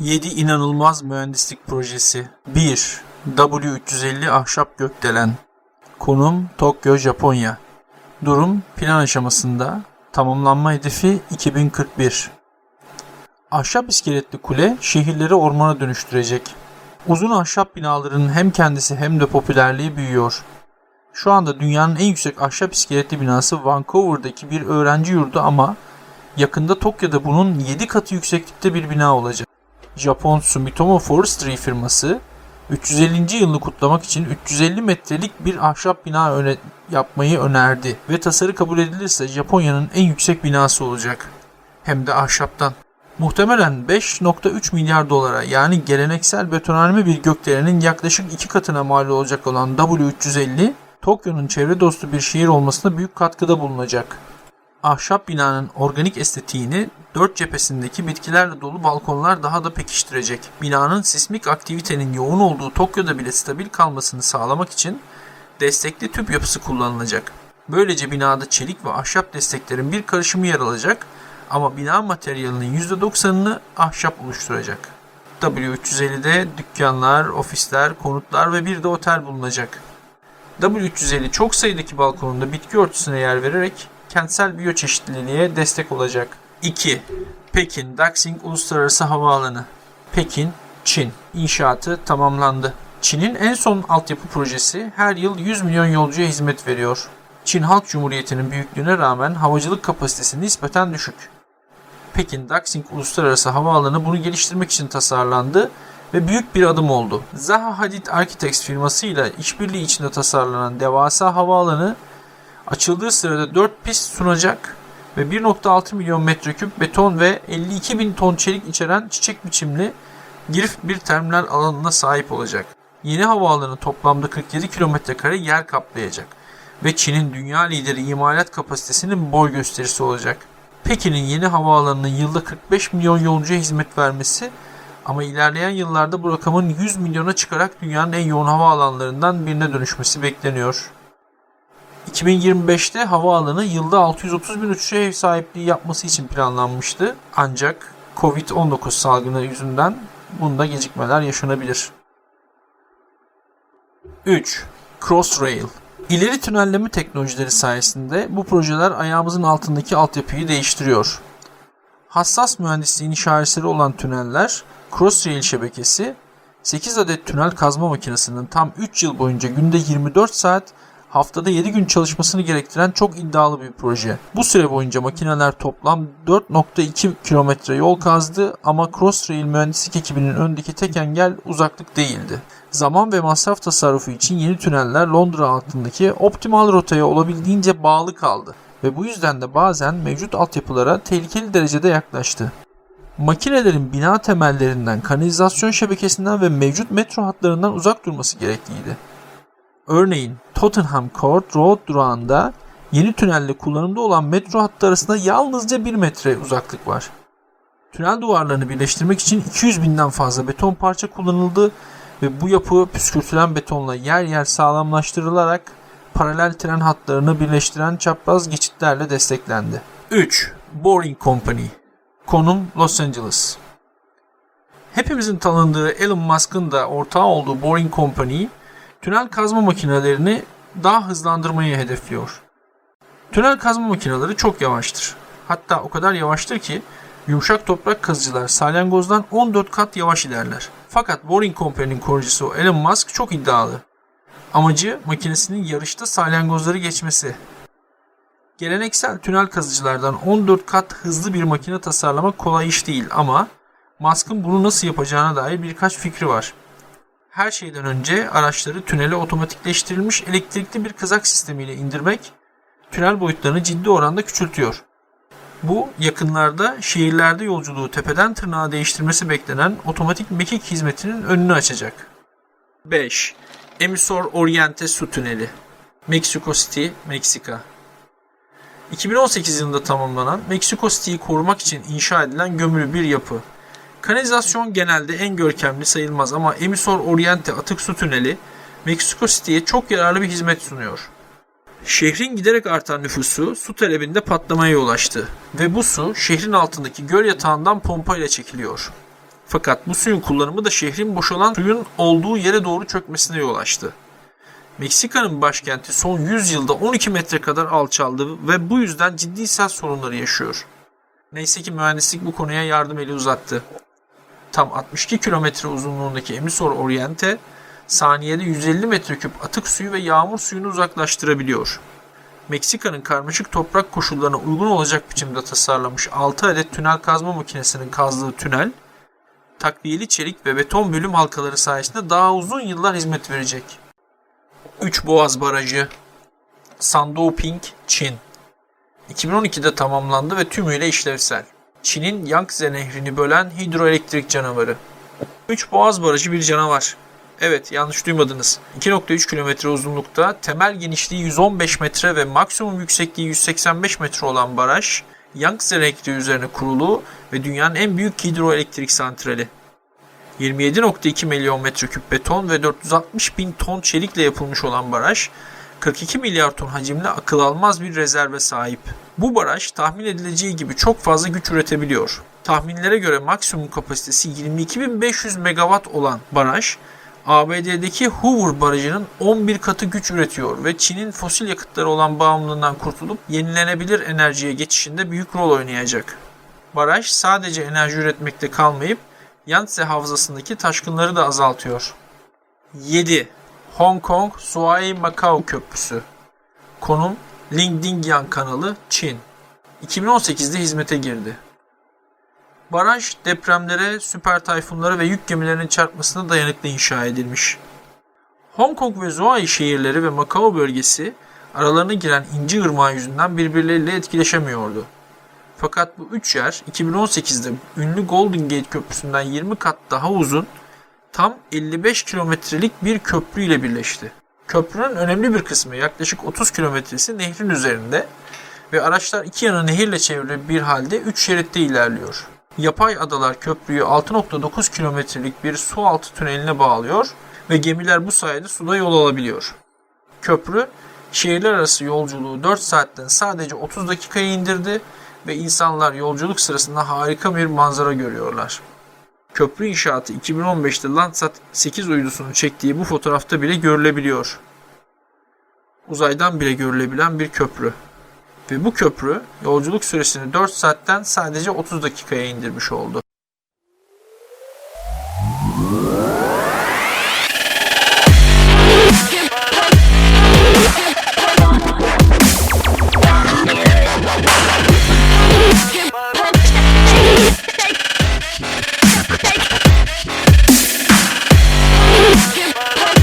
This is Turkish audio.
7 inanılmaz mühendislik projesi 1. W350 ahşap gökdelen Konum Tokyo, Japonya Durum plan aşamasında Tamamlanma hedefi 2041 Ahşap iskeletli kule şehirleri ormana dönüştürecek. Uzun ahşap binaların hem kendisi hem de popülerliği büyüyor. Şu anda dünyanın en yüksek ahşap iskeletli binası Vancouver'daki bir öğrenci yurdu ama yakında Tokyo'da bunun 7 katı yükseklikte bir bina olacak. Japon Sumitomo Forestry firması 350. yılını kutlamak için 350 metrelik bir ahşap bina öne yapmayı önerdi ve tasarı kabul edilirse Japonya'nın en yüksek binası olacak. Hem de ahşaptan. Muhtemelen 5.3 milyar dolara yani geleneksel betonarme bir gökdelenin yaklaşık iki katına mal olacak olan W350, Tokyo'nun çevre dostu bir şehir olmasına büyük katkıda bulunacak. Ahşap binanın organik estetiğini dört cephesindeki bitkilerle dolu balkonlar daha da pekiştirecek. Binanın sismik aktivitenin yoğun olduğu Tokyo'da bile stabil kalmasını sağlamak için destekli tüp yapısı kullanılacak. Böylece binada çelik ve ahşap desteklerin bir karışımı yer alacak ama bina materyalinin %90'ını ahşap oluşturacak. W350'de dükkanlar, ofisler, konutlar ve bir de otel bulunacak. W350 çok sayıdaki balkonunda bitki örtüsüne yer vererek kentsel biyoçeşitliliğe destek olacak. 2. Pekin Daxing Uluslararası Havaalanı Pekin, Çin. İnşaatı tamamlandı. Çin'in en son altyapı projesi her yıl 100 milyon yolcuya hizmet veriyor. Çin Halk Cumhuriyeti'nin büyüklüğüne rağmen havacılık kapasitesi nispeten düşük. Pekin Daxing Uluslararası Havaalanı bunu geliştirmek için tasarlandı ve büyük bir adım oldu. Zaha Hadid Architects firmasıyla işbirliği içinde tasarlanan devasa havaalanı açıldığı sırada 4 pist sunacak ve 1.6 milyon metreküp beton ve 52 bin ton çelik içeren çiçek biçimli girift bir terminal alanına sahip olacak. Yeni havaalanı toplamda 47 kilometre kare yer kaplayacak ve Çin'in dünya lideri imalat kapasitesinin boy gösterisi olacak. Pekin'in yeni havaalanının yılda 45 milyon yolcuya hizmet vermesi ama ilerleyen yıllarda bu rakamın 100 milyona çıkarak dünyanın en yoğun havaalanlarından birine dönüşmesi bekleniyor. 2025'te havaalanı yılda 630 bin uçuşa ev sahipliği yapması için planlanmıştı. Ancak Covid-19 salgını yüzünden bunda gecikmeler yaşanabilir. 3. Crossrail İleri tünelleme teknolojileri sayesinde bu projeler ayağımızın altındaki altyapıyı değiştiriyor. Hassas mühendisliğin işaretleri olan tüneller, Crossrail şebekesi, 8 adet tünel kazma makinesinin tam 3 yıl boyunca günde 24 saat, haftada 7 gün çalışmasını gerektiren çok iddialı bir proje. Bu süre boyunca makineler toplam 4.2 kilometre yol kazdı ama Crossrail mühendislik ekibinin önündeki tek engel uzaklık değildi. Zaman ve masraf tasarrufu için yeni tüneller Londra altındaki optimal rotaya olabildiğince bağlı kaldı ve bu yüzden de bazen mevcut altyapılara tehlikeli derecede yaklaştı. Makinelerin bina temellerinden, kanalizasyon şebekesinden ve mevcut metro hatlarından uzak durması gerekliydi. Örneğin Tottenham Court Road durağında yeni tünelle kullanımda olan metro hattı arasında yalnızca 1 metre uzaklık var. Tünel duvarlarını birleştirmek için 200 binden fazla beton parça kullanıldı ve bu yapı püskürtülen betonla yer yer sağlamlaştırılarak paralel tren hatlarını birleştiren çapraz geçitlerle desteklendi. 3. Boring Company Konum Los Angeles Hepimizin tanındığı Elon Musk'ın da ortağı olduğu Boring Company, tünel kazma makinelerini daha hızlandırmayı hedefliyor. Tünel kazma makineleri çok yavaştır. Hatta o kadar yavaştır ki yumuşak toprak kazıcılar salyangozdan 14 kat yavaş ilerler. Fakat Boring Company'nin kurucusu Elon Musk çok iddialı. Amacı makinesinin yarışta salyangozları geçmesi. Geleneksel tünel kazıcılardan 14 kat hızlı bir makine tasarlamak kolay iş değil ama Musk'ın bunu nasıl yapacağına dair birkaç fikri var. Her şeyden önce araçları tünele otomatikleştirilmiş elektrikli bir kazak sistemiyle indirmek tünel boyutlarını ciddi oranda küçültüyor. Bu yakınlarda şehirlerde yolculuğu tepeden tırnağa değiştirmesi beklenen otomatik mekik hizmetinin önünü açacak. 5. Emisor Oriente Su Tüneli Mexico City, Meksika 2018 yılında tamamlanan Meksiko City'yi korumak için inşa edilen gömülü bir yapı. Kanalizasyon genelde en görkemli sayılmaz ama Emisor Oriente atık su tüneli Meksiko City'ye çok yararlı bir hizmet sunuyor. Şehrin giderek artan nüfusu su talebinde patlamaya yol açtı ve bu su şehrin altındaki göl yatağından pompayla çekiliyor. Fakat bu suyun kullanımı da şehrin boşalan suyun olduğu yere doğru çökmesine yol açtı. Meksika'nın başkenti son 100 yılda 12 metre kadar alçaldı ve bu yüzden ciddi sel sorunları yaşıyor. Neyse ki mühendislik bu konuya yardım eli uzattı. Tam 62 kilometre uzunluğundaki Emisor Oriente, saniyede 150 metreküp atık suyu ve yağmur suyunu uzaklaştırabiliyor. Meksika'nın karmaşık toprak koşullarına uygun olacak biçimde tasarlanmış 6 adet tünel kazma makinesinin kazdığı tünel, takviyeli çelik ve beton bölüm halkaları sayesinde daha uzun yıllar hizmet verecek. 3 Boğaz Barajı Sandoping, Çin 2012'de tamamlandı ve tümüyle işlevsel. Çin'in Yangtze nehrini bölen hidroelektrik canavarı. 3 Boğaz Barajı bir canavar. Evet yanlış duymadınız. 2.3 kilometre uzunlukta, temel genişliği 115 metre ve maksimum yüksekliği 185 metre olan baraj, Yangtze nehri üzerine kurulu ve dünyanın en büyük hidroelektrik santrali. 27.2 milyon metreküp beton ve 460 bin ton çelikle yapılmış olan baraj, 42 milyar ton hacimli akıl almaz bir rezerve sahip. Bu baraj tahmin edileceği gibi çok fazla güç üretebiliyor. Tahminlere göre maksimum kapasitesi 22.500 megawatt olan baraj, ABD'deki Hoover Barajı'nın 11 katı güç üretiyor ve Çin'in fosil yakıtlara olan bağımlılığından kurtulup yenilenebilir enerjiye geçişinde büyük rol oynayacak. Baraj sadece enerji üretmekte kalmayıp Yangtze havzasındaki taşkınları da azaltıyor. 7. Hong Kong Suai Macao Köprüsü Konum Lingdingyan kanalı Çin 2018'de hizmete girdi. Baraj depremlere, süper tayfunlara ve yük gemilerinin çarpmasına dayanıklı inşa edilmiş. Hong Kong ve Zhuhai şehirleri ve Macao bölgesi aralarına giren İnci Irmağı yüzünden birbirleriyle etkileşemiyordu. Fakat bu üç yer 2018'de ünlü Golden Gate Köprüsü'nden 20 kat daha uzun, tam 55 kilometrelik bir köprü ile birleşti. Köprünün önemli bir kısmı yaklaşık 30 kilometresi nehrin üzerinde ve araçlar iki yana nehirle çevrili bir halde 3 şeritte ilerliyor. Yapay adalar köprüyü 6.9 kilometrelik bir su altı tüneline bağlıyor ve gemiler bu sayede suda yol alabiliyor. Köprü şehirler arası yolculuğu 4 saatten sadece 30 dakikaya indirdi ve insanlar yolculuk sırasında harika bir manzara görüyorlar. Köprü inşaatı 2015'te Landsat 8 uydusunun çektiği bu fotoğrafta bile görülebiliyor. Uzaydan bile görülebilen bir köprü. Ve bu köprü yolculuk süresini 4 saatten sadece 30 dakikaya indirmiş oldu.